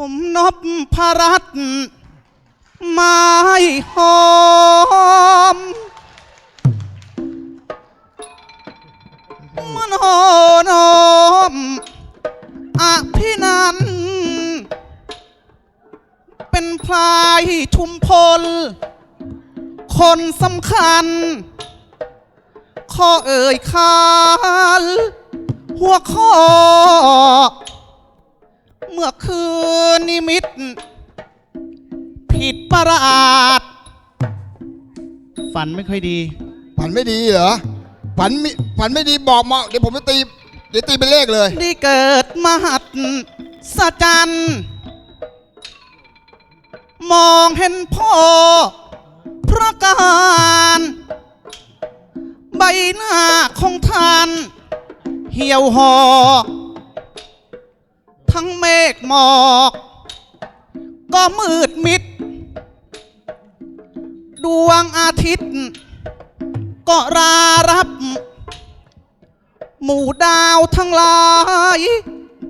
ผมนบพรัตน์ไม้หอมมันนอมอภินัน เป็นพลายชุมพล คนสำคัญ ข้อเอ่ยคานหัวข้อ เมื่อคืนนิมิต ผิดประหลาด ฝันไม่ค่อยดี ฝันไม่ดีเหรอฝันมิฝันไม่ดีบอกมาเดี๋ยวผมจะตีเดี๋ยวตีเป็นเลขเลย ได้เกิดมหัศจรรย์มองเห็นพ่อพระการใบหน้าของท่าน เหี่ยวหอ ทั้งเมฆหมอก ก็มืดมิด ดวงอาทิตย์ ก็รารับ หมู่ดาวทั้งหลาย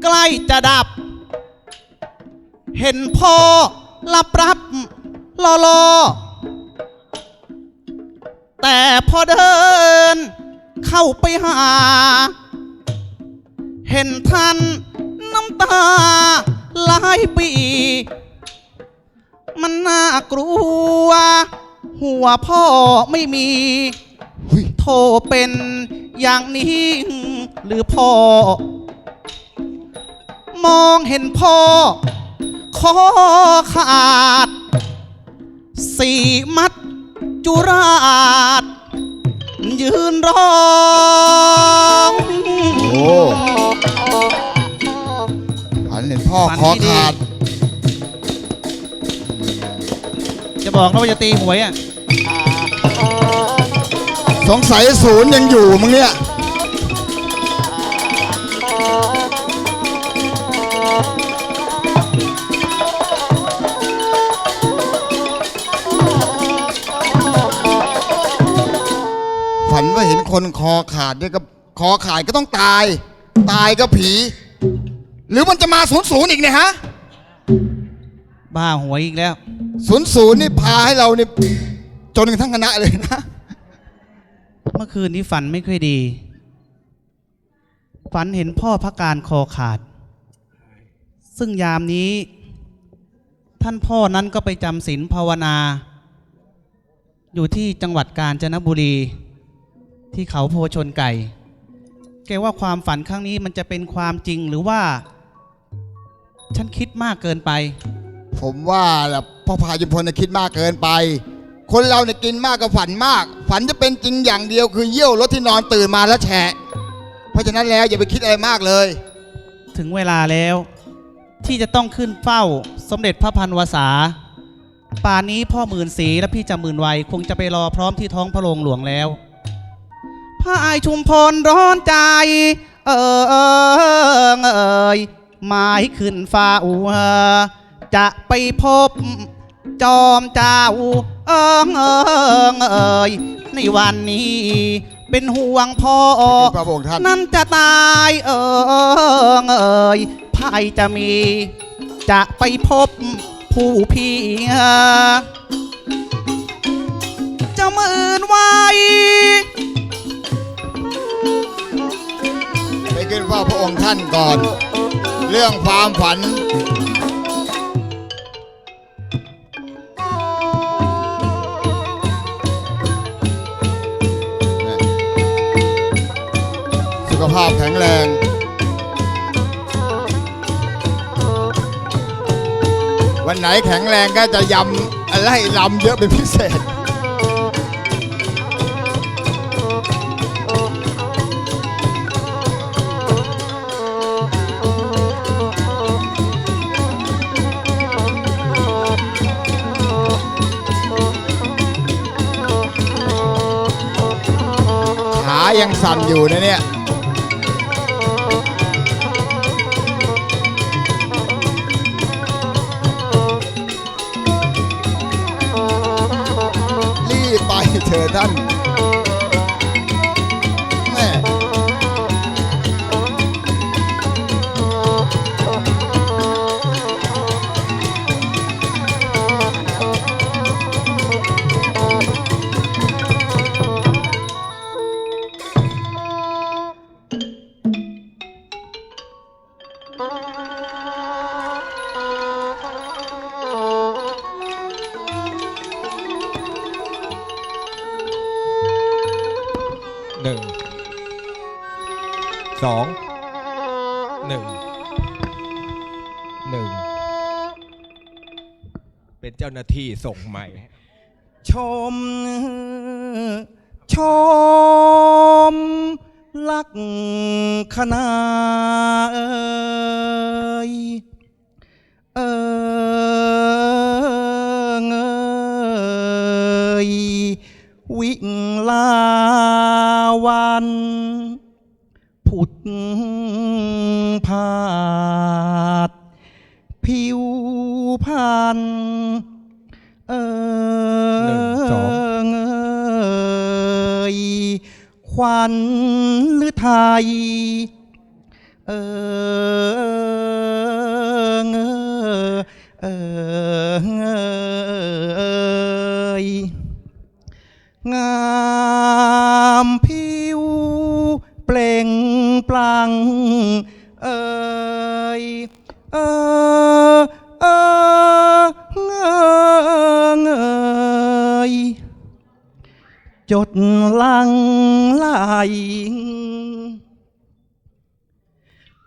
ใกล้จะดับ เห็นพ่อลับรับรอรอแต่พอเดิน เข้าไปหา เห็นท่าน ตาไหลปี มันน่ากลัว หัวพ่อไม่มีหุ้ยโทเป็นอย่างนี้ หรือพ่อ มองเห็นพ่อคอขาด สี่มัดจุราช ยืนร้อง โอ้ ฝันเห็นพ่อฝันคอดีๆขาด จะบอกนะว่าจะตีหวยอะ สงสัยศูนย์ยังอยู่มึงเนี่ย ฝันว่าเห็นคนคอขาดเนี่ยก็คอขาดก็ต้องตาย ตายก็ผี หรือมันจะมาศูนย์ศูนย์อีกเนี่ยฮะบ้าหวยอีกแล้ว ศูนย์ศูนย์นี่พาให้เราเนี่ยจนกันทั้งคณะเลยนะ เมื่อคืนนี้ฝันไม่ค่อยดี ฝันเห็นพ่อพระการคอขาด ซึ่งยามนี้ ท่านพ่อนั้นก็ไปจำศีลภาวนา อยู่ที่จังหวัดกาญจนบุรี ที่เขาโพชนไก่ แกว่าความฝันครั้งนี้มันจะเป็นความจริงหรือว่า ฉันคิดมากเกินไป ผมว่าแหละพ่อพายุพลน่ะคิดมากเกินไป คนเราเนี่ยกินมากก็ฝันมาก ฝันจะเป็นจริงอย่างเดียวคือเยี่ยวรถที่นอนตื่นมาแล้วแฉะ เพราะฉะนั้นแล้วอย่าไปคิดอะไรมากเลย ถึงเวลาแล้ว ที่จะต้องขึ้นเฝ้าสมเด็จพระพันวษา ป่านนี้พ่อหมื่นสีและพี่จำหมื่นวัยคงจะไปรอพร้อมที่ท้องพระโรงหลวงแล้วพระอายชุมพลร้อนใจ เออเออเอย หมายขึ้นฟ้าอัวจะไปพบจอมเจ้าเอิงเอิงเอยในวันนี้ เป็นห่วงพ่อพระองค์ท่านนั่นจะตายเอิงเอ่ยภัยจะมี จะไปพบผู้พี่จะมืนไว้ไปขึ้นเฝ้าพระองค์ท่านก่อน เรื่องความฝัน สุขภาพแข็งแรงวันไหนแข็งแรงก็จะยำไล่ลำเยอะเป็นพิเศษ ยังสั่นอยู่นะเนี่ยรีบไปเถอะท่าน สองหนึ่งหนึ่งเป็นเจ้าหน้าที่ส่งใหม่ ชม ชม ลักคณาเอยเอิงเอยวิ่งลาวัน นธุ์เอหนึ่งสองงเอยควันหรือไทย เออเงเออเงยงามผิวเปล่งปลัง เอยเออ จดลังไหล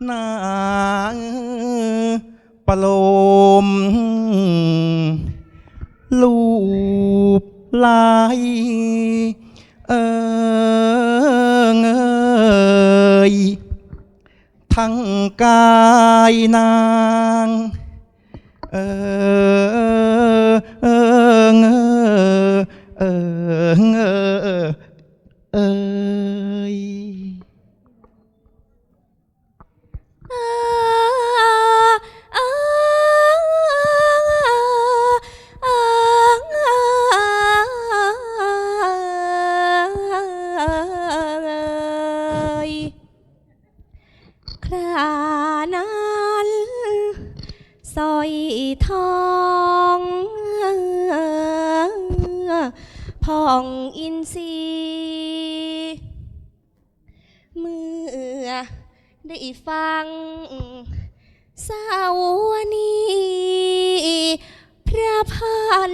นางประโลมลูบลายเออเงยทั้งกายนางเออเออเอเออ เออเอ ผ่องอินทรีย์เมื่อได้ฟังสาวนีพระพัน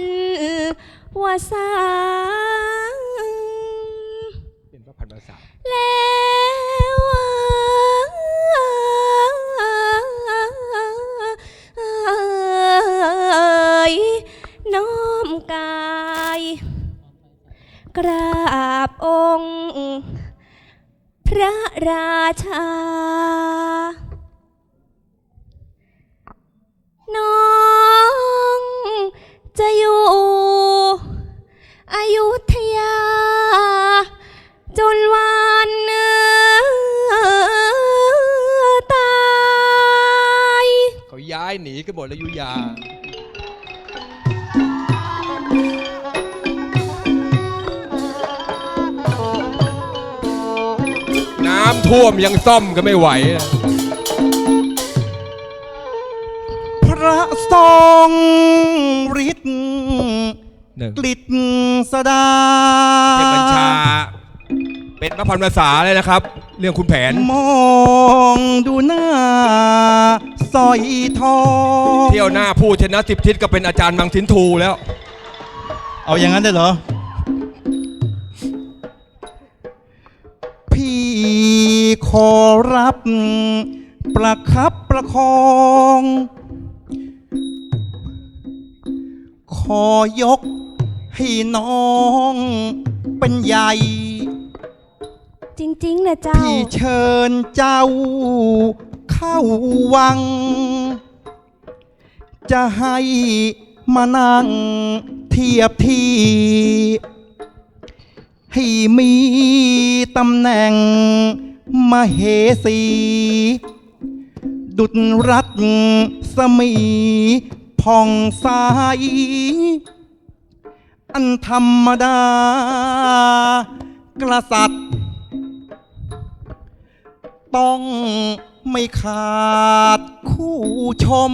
วสาเป็นพระพันภาษาแล้ว กราบองค์ พระราชา น้องจะอยู่อายุทยา จนวันตาย เขาย้ายหนีกันหมดแล้วยุยา น้ำท่วมยังซ่อมก็ไม่ไหวนะพระทรงฤทธิ์หนึ่ง กลิตสดาเทพบัญชา เป็นพระพันภาษาเลยนะครับ เรื่องคุณแผน มองดูหน้าสร้อยทองเที่ยวหน้าพูดชนะสิบทิศก็เป็นอาจารย์มังสินทูแล้ว เอาอย่างนั้นได้เหรอ ขอรับ ประคับประคอง ขอยกให้น้องเป็นใหญ่ จริงๆนะเจ้า พี่เชิญเจ้าเข้าวัง จะให้มานั่งเทียบทีให้มีตำแหน่ง มเหสี ดุจรัตสมีผ่องใสอันธรรมดากษัตรต้องไม่ขาดคู่ชม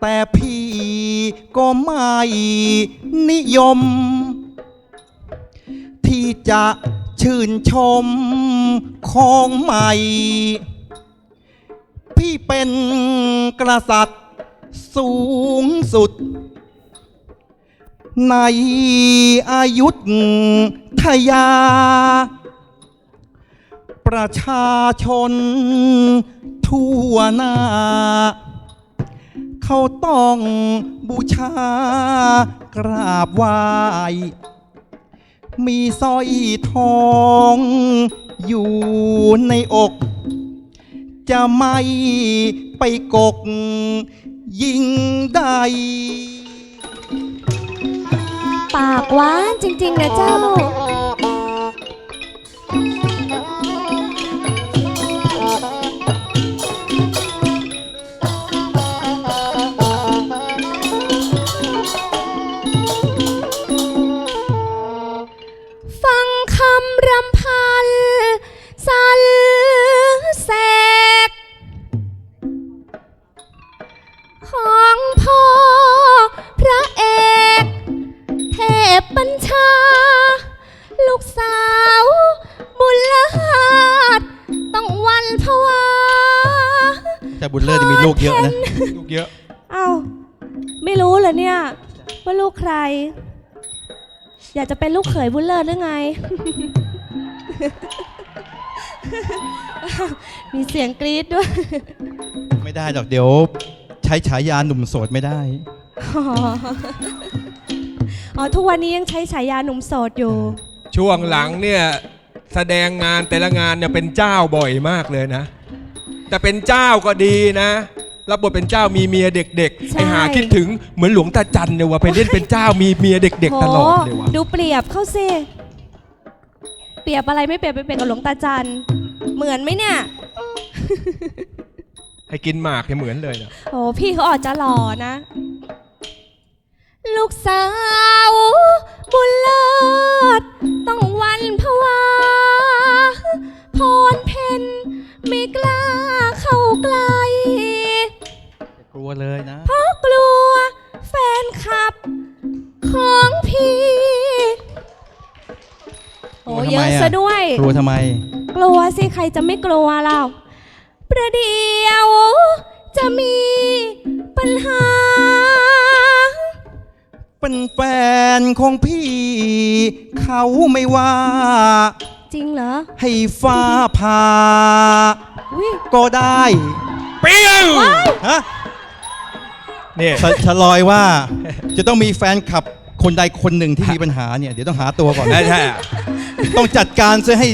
แต่พี่ก็ไม่นิยม ที่จะ ชื่นชมของใหม่ พี่เป็นกษัตริย์สูงสุด ในอายุทยา ประชาชนทั่วหน้า เขาต้องบูชากราบไหว้ มีสร้อยทองอยู่ในอก จะไม่ไปกกยิงได้ ปากหวานจริงๆนะเจ้า บุญเลิศนี่มีลูกเยอะนะ ลูกเยอะ เอ้าไม่รู้เหรอเนี่ย ว่าลูกใคร อยากจะเป็นลูกเขยบุญเลิศหรือไง มีเสียงกรี๊ดด้วยไม่ได้ดอกเดี๋ยว ใช้ฉายาหนุ่มโสดไม่ได้ อ๋ออ๋อทุกวันนี้ยังใช้ฉายาหนุ่มโสดอยู่ ช่วงหลังเนี่ย แสดงงานแต่ละงานเนี่ยเป็นเจ้าบ่อยมากเลยนะ แต่เป็นเจ้าก็ดีนะ รับบทเป็นเจ้ามีเมียเด็กๆ ใช่ ไอหาคิดถึงเหมือนหลวงตาจันเนี่ยว่ะไปเล่นเป็นเจ้ามีเมียเด็ก ๆ ตลอดเลยว่ะโหดูเปรียบเข้าสิเปรียบอะไรไม่เปรียบไปเปรียบกับหลวงตาจันเหมือนไหมเนี่ยให้กินหมากเนี่ยเหมือนเลยนะโอ้พี่เขาออกจะหล่อนะ ลูกสาว บุญเลิศต้องหวันภาวะพรเพน ไม่กล้าเข้าใกล้ กลัวเลยนะ เพราะกลัวแฟนคลับ ของพี่ โอ้กลัวทำเยไมอะอะซะด้วย กลัวทำไม กลัวสิใครจะไม่กลัวเรา ประเดี๋ยวจะมีปัญหา เป็นแฟนของพี่ เขาไม่ว่า จริงเหรอ ให้ฟ้าผ่าวิ ก็ได้เปี้ยงฮะเนี่ยฉฉลอยว่าจะต้องมีแฟนคลับคนใดคนหนึ่งที่มีปัญหาเนี่ยเดี๋ยวต้องหาตัวก่อนใช่ใช่ต้องจัดการซะให้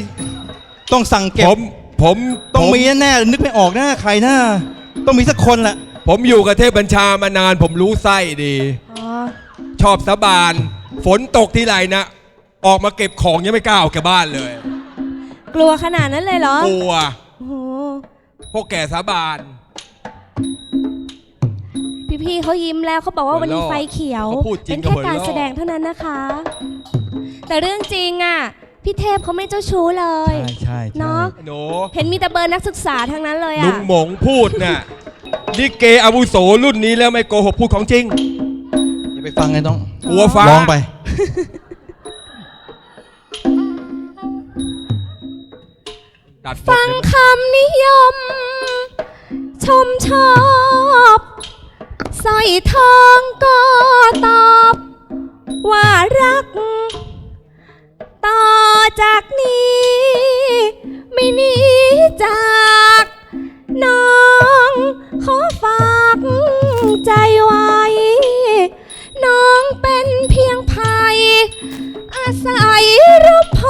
ต้องสั่งเก็ผบมผมต้องผมีแน่ๆนึกไม่ออกนะใครนะต้องมีสักคนแหละผมอยู่กับเทพบัญชามานาน ผมรู้ไส้ดี อ๋อชอบสาบาน ฝนตกที่ไรนะ ออกมาเก็บของยังไม่กล้าออกจากบ้านเลยกลัวขนาดนั้นเลยเหรอกลัว โอ้โห พวกแก่สาบานพี่ๆเขายิ้มแล้วเขาบอกว่าหัววันนี้เราะไฟเขียว เขาพูดจริงเป็นกับแค่หัวการเราะ แสดงเท่านั้นนะคะ แต่เรื่องจริงอะพี่เทพเขาไม่เจ้าชู้เลย ใช่ใช่เนาะ หนูเห็นมีแต่เบอร์นักศึกษาทั้งนั้นเลยลุอะงหมงพูดน่ะลิเกอาวุโสรุ่นนี้แล้วไม่โกหกพูดของจริง อย่าไปฟังไงต้องกลัวฟ้า ร้องไป ตัดบทฟังเลยคำนิยม ชมชอบสร้อยทองก็ตอบ ว่ารัก ต่อจากนี้ ไม่หนีจาก น้องขอฝากใจไว้ น้องเป็นเพียงภัย อาศัยร่มโพ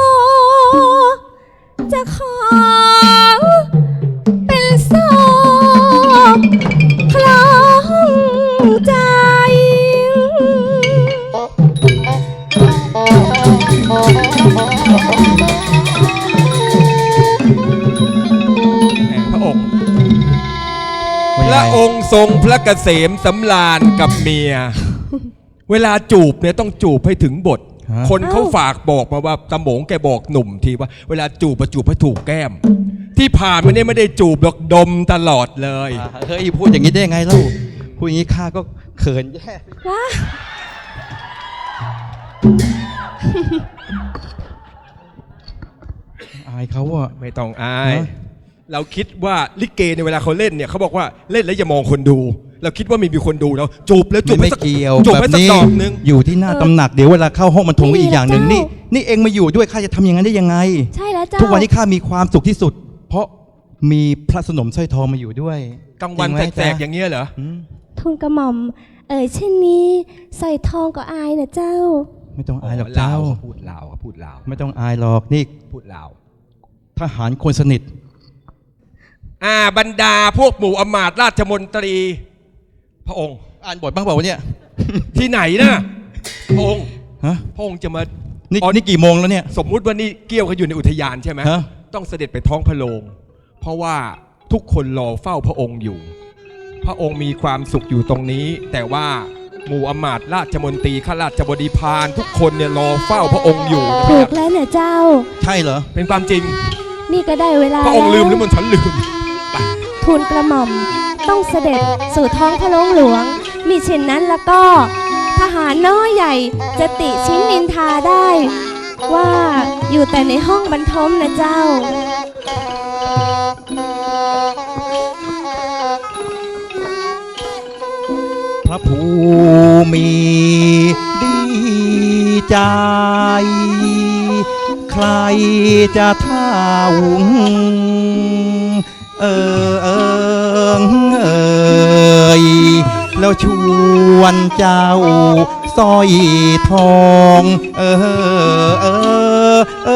จะขอ เป็นโซ่คล้องใจ แห่งพระองค์ว่ายังไงพระองค์ทรงพระเกษมสำราญกับเมีย เวลาจูบเนี่ยต้องจูบให้ถึงบท คนเขาอ้าวฝากบอกมาว่าตะหมงแกบอกหนุ่มทีว่า เวลาจูบประจูบให้ถูกแก้ม ที่ผ่านมาเนี่ยไม่ได้จูบหรอกดมตลอดเลย อ่าเฮ้ยพูดอย่างนี้ได้ยังไงเล่าพูดอย่างนี้ข้าก็เขินแย่ว้าอายเขาอะไม่ต้องอาย ฮะ เราคิดว่าลิเกในเวลาเขาเล่นเนี่ยเขาบอกว่าเล่นแล้วอย่ามองคนดู เราเราคิดว่าไม่มีคนดูเราจูบแล้วจูมันบไม่สักเกี่ยวจูบแบไปบสักนี้ดอกนึงอยู่ที่หน้าตำหนักเดี๋ยวเวลาเข้าห้องมันทงก็อีกอย่างหนึ่งนี่นี่แหละเจ้านี่เองมาอยู่ด้วยข้าจะทำอย่างนั้นได้ยังไง ใช่แล้วเจ้า ทุกวันนี้ข้ามีความสุขที่สุด เพราะมีพระสนมสร้อยทองมาอยู่ด้วยกลางวันจริไหมแสกๆจ๊ะอย่างเงี้ยเหรออืมทูลกระหม่อม เอ่ยเช่นนี้ใส่ทองก็อายนะเจ้า ไม่ต้องอายหรอกลาเจ้าวเขาพูดลาวเขาพูดลาวไม่ต้องอายหรอกนี่พูดลาวทหารคนสนิท อ่าบรรดาพวกหมู่อำมาตย์ราชมนตรี พระองค์อ่านบทบ้างเปล่าวะเนี่ยที่ไหนนะพระองค์ฮะพระองค์จะมานี่อ๋อนี่กี่โมงแล้วเนี่ย สมมุติว่านี่เกี้ยวเขาอยู่ในอุทยานใช่ไหมฮะ ต้องเสด็จไปท้องพระโรงเพราะว่าทุกคนรอเฝ้าพระองค์อยู่ พระองค์มีความสุขอยู่ตรงนี้ แต่ว่าหมู่อำมาตย์ราชมนตรีข้าราชบดีพานทุกคนเนี่ยรอเฝ้าพระองค์อยู่นะคถูรักบแล้วเนี่ยเจ้า ใช่เหรอ เป็นความจริง นี่ก็ได้เวลาพระองค์ลืมหรือแวมันฉันลืม ทูลกระหม่อม ต้องเสด็จสู่ท้องพระโรงหลวง มีเช่นนั้นแล้วก็ทหารน้อยใหญ่จะติชิ้นนินทาได้ ว่าอยู่แต่ในห้องบรรทมนะเจ้า พระภูมิดีใจ ใครจะท่าหุง เออเออเอยแล้วชวนเจ้าสร้อยทอง เออเออเออ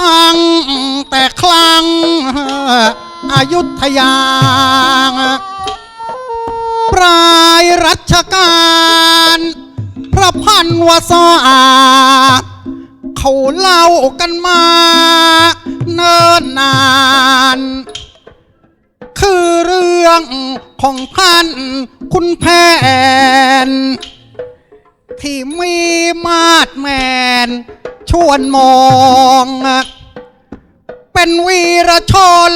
ตั้งแต่ครั้งอายุทยา ปลายรัชกาลพระพันวษาเขาเล่ากันมา เนิ่นนาน คือเรื่องของท่านคุณแผน ที่มีมาดแมน ชวนมอง เป็นวีรชน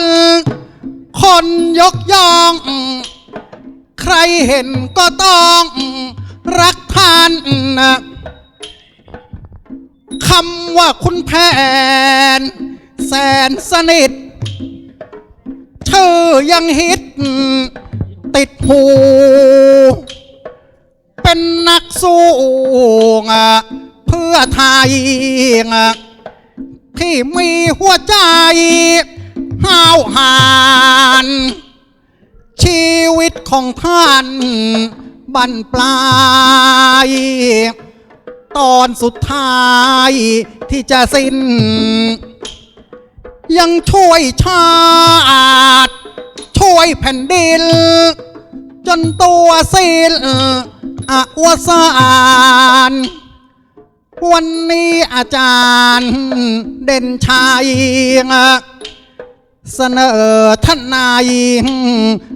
คนยกย่อง ใครเห็นก็ต้องรักท่านคำว่าคุณแผน แสนสนิทชื่อยังฮิต ติดหู เป็นนักสู้เพื่อไทยที่มีหัวใจห้าวหาญชีวิตของท่านบันปลายตอนสุดท้ายที่จะสิ้น ยังช่วยชาติ ช่วยแผ่นดิน จนตัวสิ้นอวสานวันนี้อาจารย์เด่นชัยเสนอท่านนาย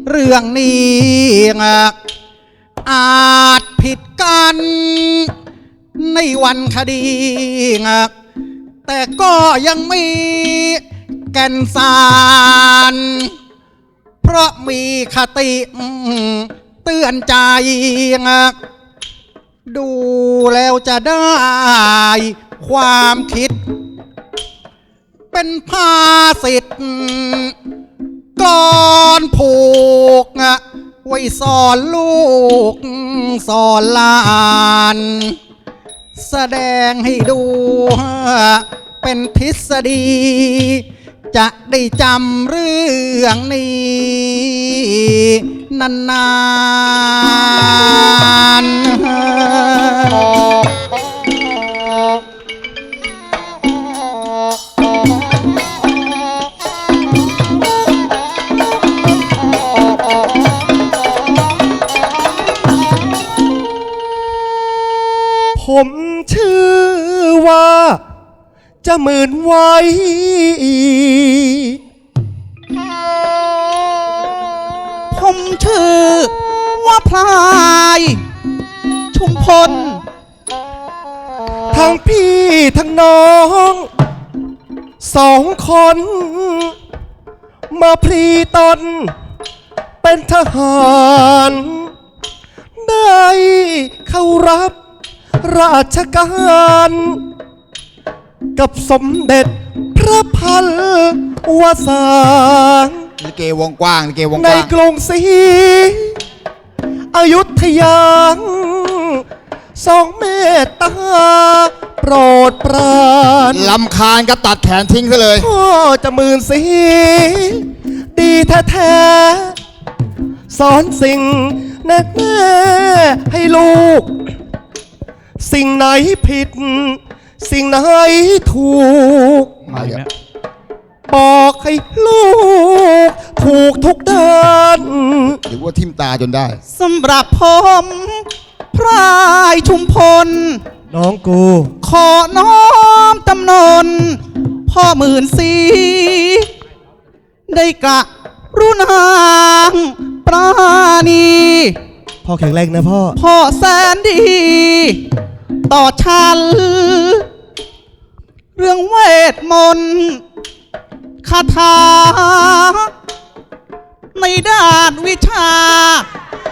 เรื่องนี้อาจผิดกัน ในวันคดีแต่ก็ยังมีแก่นสาร เพราะมีคติเตือนใจดูแล้วจะได้ความคิด เป็นภาสิทธิ์กรอนผูกไว้สอนลูกสอนลาน แสดงให้ดูเป็นทฤษฎี จะได้จำเรื่องนี้นานๆ จะหมื่นไว้ ผมชื่อว่าพลาย ชุมพล ทั้งพี่ทั้งน้อง สองคน มาพลีตน เป็นทหาร ได้เข้ารับราชการ กับสมเด็จพระพันวษาลิเกวงกว้างลิเกวงในกว้างกรุงศรีอยุธยาทรงเมตตาโปรดปรานลำคาญก็ตัดแขนทิ้งซะเลย พ่อจะหมื่นสีดีแท้ๆสอนสิ่งแน่แน่ๆให้ลูก สิ่งไหนผิด สิ่งไหนถูกมาอีกแล้วบอกให้ลูก ถูกทุกด้านหรือว่าทิมตาจนได้ สำหรับผมพรายชุมพล น้องกู ขอน้อมตำนน พ่อหมื่นสีได้กะรุนางปราณี พ่อแข็งแรงนะพ่อ พ่อแสนดี ต่อฉัน เรื่องเวทมนต์คาถา ในด้านวิชา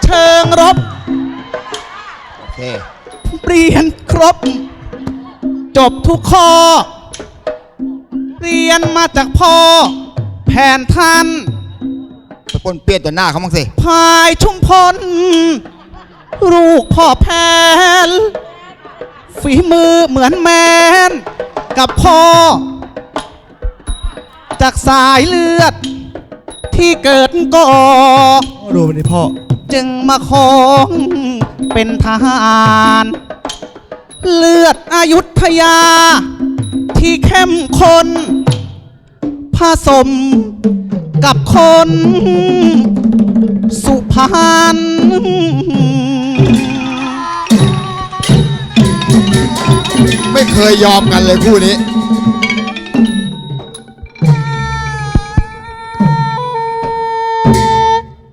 เชิงรบ โอเค เรียนครบ จบทุกข้อ เรียนมาจากพ่อ แผนท่านตะก้นเปี้ยนต่อหน้าเขาบ้างสิ พายชุมพล ลูกพ่อแพนฝีมือเหมือนแมน กับพ่อ จากสายเลือด ที่เกิดก่อพ่อดูมันดิพ่อ จึงมาของเป็นทหาร เลือดอายุทยา ที่เข้มข้นผสมกับคน สุพรรณ ไม่เคยยอมกันเลยคู่นี้